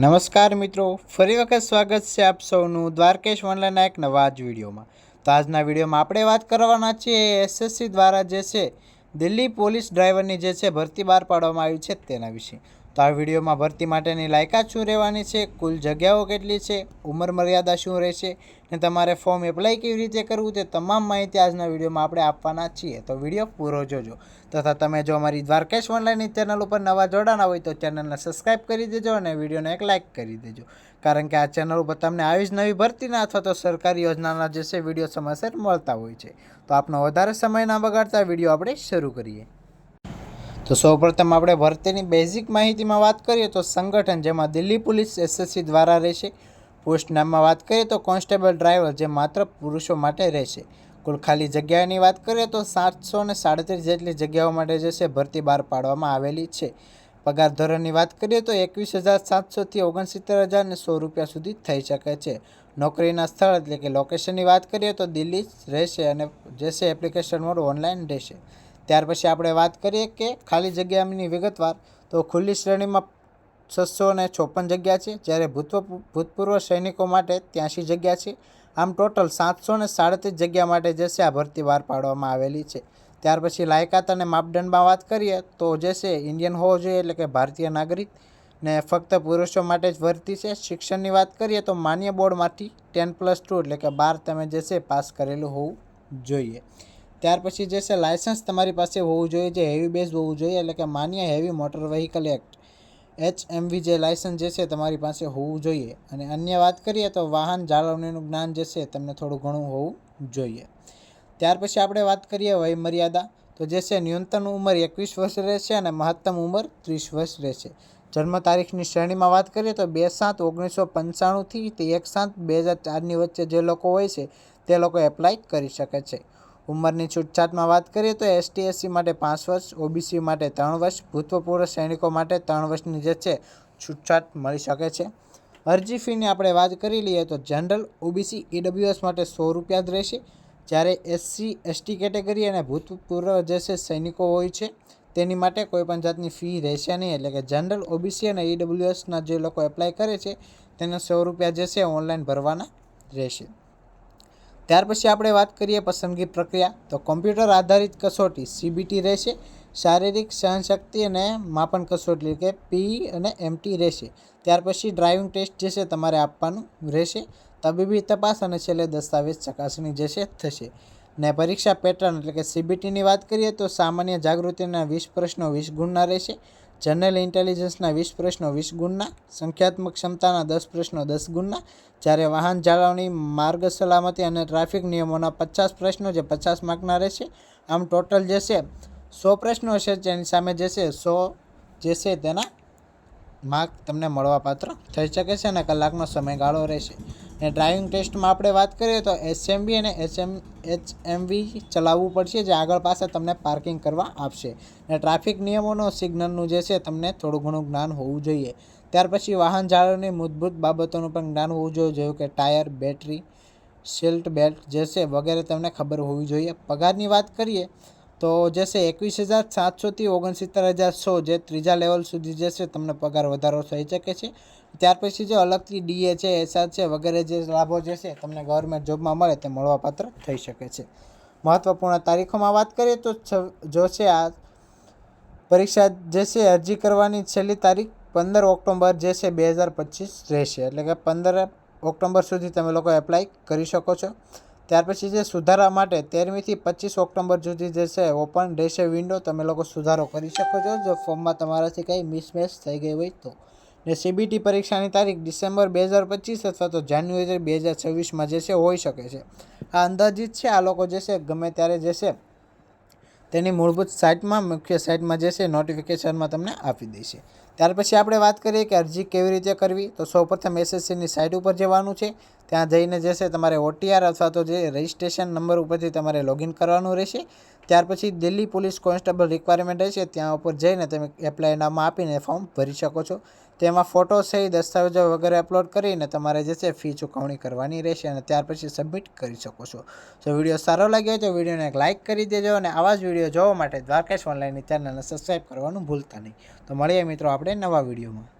નમસ્કાર મિત્રો, ફરી વખત સ્વાગત છે આપ સૌનું દ્વારકેશ ઓનલાઈનના એક નવા જ વિડીયોમાં. તો આજના વિડીયોમાં આપણે વાત કરવાના છીએ એસએસસી દ્વારા જે છે દિલ્હી પોલીસ ડ્રાઈવરની જે છે ભરતી બહાર પાડવામાં આવી છે તેના વિશે. તો આ વિડીયોમાં ભરતી માટેની લાયકાત શું રહેવાની છે? કુલ જગ્યાઓ કેટલી છે? ઉંમર મર્યાદા શું રહેશે? ને તમારે ફોર્મ એપ્લાય કેવી રીતે કરવું તે તમામ માહિતી આજના વિડીયોમાં આપણે આપવાના છીએ. તો વીડિયો પૂરો જોજો. તથા તમે જો અમારી દ્વારકેશ ઓનલાઈનની ચેનલ ઉપર નવા જોડાના હોય તો ચેનલને સબસ્ક્રાઈબ કરી દેજો અને વિડીયોને એક લાઇક કરી દેજો. કારણ કે આ ચેનલ ઉપર તમને આવી જ નવી ભરતીના અથવા તો સરકારી યોજનાના જે છે વીડિયો સમયસર મળતા હોય છે. તો આપનો વધારે સમય ના બગાડતા વીડિયો આપણે શરૂ કરીએ. તો સૌપ્રથમ આપણે ભરતીની બેઝિક માહિતીમાં વાત કરીએ તો સંગઠન જેમાં દિલ્હી પોલીસ એસએસસી દ્વારા રહેશે. પોસ્ટ નામમાં વાત કરીએ તો કોન્સ્ટેબલ ડ્રાઈવર જે માત્ર પુરુષો માટે રહેશે. કુલ ખાલી જગ્યાની વાત કરીએ તો સાતસો ને સાડત્રીસ જેટલી જગ્યાઓ માટે જે છે ભરતી બહાર પાડવામાં આવેલી છે. પગાર ધોરણની વાત કરીએ તો એકવીસ હજાર સાતસોથી ઓગણસિત્તેર હજાર સો રૂપિયા સુધી થઈ શકે છે. નોકરીના સ્થળ એટલે કે લોકેશનની વાત કરીએ તો દિલ્હી રહેશે અને જે છે એપ્લિકેશન મોડ ઓનલાઈન રહેશે. ત્યાર પછી આપણે વાત કરીએ કે ખાલી જગ્યાની વિગતવાર, તો ખુલ્લી શ્રેણીમાં છસો ને ચોપન જગ્યા છે, જ્યારે ભૂતપૂર્વ ભૂતપૂર્વ સૈનિકો માટે ત્યાંસી જગ્યા છે. આમ ટોટલ સાતસો ને સાડત્રીસ જગ્યા માટે જે છે આ ભરતી બહાર પાડવામાં આવેલી છે. ત્યાર પછી લાયકાત અને માપદંડમાં વાત કરીએ, તો જે છે ઇન્ડિયન હોવો જોઈએ, એટલે કે ભારતીય નાગરિક ને ફક્ત પુરુષો માટે જ ભરતી છે. શિક્ષણની વાત કરીએ, તો માન્ય બોર્ડમાંથી ટેન પ્લસ ટુ, એટલે કે બાર તમે જે પાસ કરેલું હોવું જોઈએ. ત્યાર પછી જે છે, લાયસન્સ તમારી પાસે હોવું જોઈએ, જે હેવી બેઝ હોવું જોઈએ, એટલે કે માન્ય heavy motor vehicle act H MV જે લાયસન્સ જે છે, તમારી પાસે હોવું જોઈએ. અને અન્ય વાત કરીએ તો વાહન જાળવણીનું જ્ઞાન જે છે, તમને થોડું ઘણું હોવું જોઈએ. ત્યાર પછી આપણે વાત કરીએ વય મર્યાદા તો જે છે, ન્યૂનતમ ઉંમર એકવીસ વર્ષ રહેશે અને મહત્તમ ઉંમર ત્રીસ વર્ષ રહેશે. જન્મ તારીખની શ્રેણીમાં વાત કરીએ તો બે સાત ઓગણીસો પંચાણુંથી તે એક સાત બે હજાર ચારની વચ્ચે જે લોકો હોય છે, તે લોકો એપ્લાય કરી શકે છે. ઉંમરની છૂટછાટમાં વાત કરીએ તો એસટી એસસી માટે પાંચ વર્ષ, ઓબીસી માટે ત્રણ વર્ષ, ભૂતપૂર્વ સૈનિકો માટે ત્રણ વર્ષની જે છે છૂટછાટ મળી શકે છે. અરજી ફીની આપણે વાત કરી લઈએ તો જનરલ ઓબીસી ઈડબ્લ્યુએસ માટે સો રૂપિયા જ રહેશે. જ્યારે એસસી, એસટી કેટેગરી અને ભૂતપૂર્વ જે છે સૈનિકો હોય છે, તેની માટે કોઈપણ જાતની ફી રહેશે નહીં. એટલે કે જનરલ ઓબીસી અને ઈડબ્લ્યુએસના જે લોકો એપ્લાય કરે છે, તેને સો રૂપિયા જે છે ઓનલાઈન ભરવાના રહેશે. ત્યાર પછી આપણે વાત કરીએ પસંદગી પ્રક્રિયા. તો કોમ્પ્યુટર આધારિત કસોટી સીબીટી રહેશે, શારીરિક સહનશક્તિ અને માપન કસોટી કે પી અને એમટી રહેશે. ત્યાર પછી ડ્રાઇવિંગ ટેસ્ટ જે છે તમારે આપવાનું રહેશે, તબીબી તપાસ અને છેલ્લે દસ્તાવેજ ચકાસણી જે છે થશે. ને પરીક્ષા પેટર્ન એટલે કે સીબીટીની વાત કરીએ તો સામાન્ય જાગૃતિના વીસ પ્રશ્નો વીસ ગુણના રહેશે જનરલ ઇન્ટેલિજન્સના વીસ પ્રશ્નો વીસ ગુણના, સંખ્યાત્મક ક્ષમતાના દસ પ્રશ્નો દસ ગુણના, જ્યારે વાહન જાળવણી, માર્ગ સલામતી અને ટ્રાફિક નિયમોના પચાસ પ્રશ્નો જે પચાસ માર્કના રહેશે. આમ ટોટલ જે છે, સો પ્રશ્નો છે, જેની સામે જે છે, સો જે છે તેના માર્ક તમને મળવાપાત્ર થઈ શકે છે અને કલાકનો સમયગાળો રહેશે. ને ડ્રાઇવિંગ ટેસ્ટમાં આપણે વાત કરીએ તો એસએમબી અને એચએમ એચએમવી ચલાવવું પડશે, જે આગળ પાસે તમને પાર્કિંગ કરવા આપશે. અને ટ્રાફિક નિયમોનો સિગ્નલનું જે છે, તમને થોડું ઘણું જ્ઞાન હોવું જોઈએ. ત્યાર પછી વાહન જાળવણી મૂળભૂત બાબતોનું પણ જ્ઞાન હોવું જોઈએ, જેવું કે ટાયર, બેટરી સિલ્ટ બેલ્ટ જે છે, વગેરે તમને ખબર હોવી જોઈએ. પગારની વાત કરીએ તો જે છે એકવીસ હજાર સાતસોથી ઓગણસિત્તેર હજાર સો, જે ત્રીજા લેવલ સુધી જશે, તમને પગાર વધારો થઈ શકે છે. ત્યાર પછી જે અલગથી ડીએ છે એસઆર છે, વગેરે જે લાભો જે છે તમને ગવર્મેન્ટ જોબમાં મળે તે મળવાપાત્ર થઈ શકે છે. મહત્ત્વપૂર્ણ તારીખોમાં વાત કરીએ તો જો છે આ પરીક્ષા જે છે અરજી કરવાની છેલ્લી તારીખ પંદર ઓક્ટોબર જે છે બે હજાર પચીસ રહેશે. એટલે કે પંદર ઓક્ટોબર સુધી તમે લોકો એપ્લાય કરી શકો છો. ત્યાર પછી જે સુધારા માટે તેરમીથી પચીસ ઓક્ટોબર સુધી જે છે ઓપન રહેશે વિન્ડો તમે લોકો સુધારો કરી શકો છો. જો ફોર્મમાં તમારાથી કંઈ મિસમેચ થઈ ગઈ હોય તો. ને સીબીટી પરીક્ષાની તારીખ ડિસેમ્બર બે હજાર પચીસ અથવા તો જાન્યુઆરી બે હજાર છવ્વીસમાં જે છે, હોઈ શકે છે. આ અંદાજિત છે, આ લોકો જે છે, ગમે ત્યારે જે છે, તેની મૂળભૂત સાઇટમાં મુખ્ય સાઇટમાં જે છે નોટિફિકેશનમાં તમને આપી દેશે ત્યાર પછી આપણે વાત કરીએ કે અરજી કેવી રીતે કરવી. તો સૌપ્રથમ એસએસસીની સાઇટ ઉપર જવાનું છે. ત્યાં જઈને જશે તમારે ઓટીઆર અથવા તો જે રજિસ્ટ્રેશન નંબર ઉપરથી તમારે લોગિન કરવાનું રહેશે. ત્યાર પછી દિલ્હી પોલીસ કોન્સ્ટેબલ રિક્વાયરમેન્ટ રહેશે ત્યાં ઉપર જઈને તમે એપ્લાય નામ આપીને ફોર્મ ભરી શકો છો. તેમાં ફોટો સહી દસ્તાવેજો વગેરે અપલોડ કરીને તમારે જે છે ફી ચૂકવણી કરવાની રહેશે અને ત્યાર પછી સબમિટ કરી શકો છો. જો વીડિયો સારો લાગ્યો તો વિડીયોને એક લાઇક કરી દેજો અને આવા જ વીડિયો જોવા માટે દ્વારકેશ ઓનલાઈનની ચેનલને સબસ્ક્રાઈબ કરવાનું ભૂલતા નહીં. તો મળીએ મિત્રો આપણે નવા વિડીયોમાં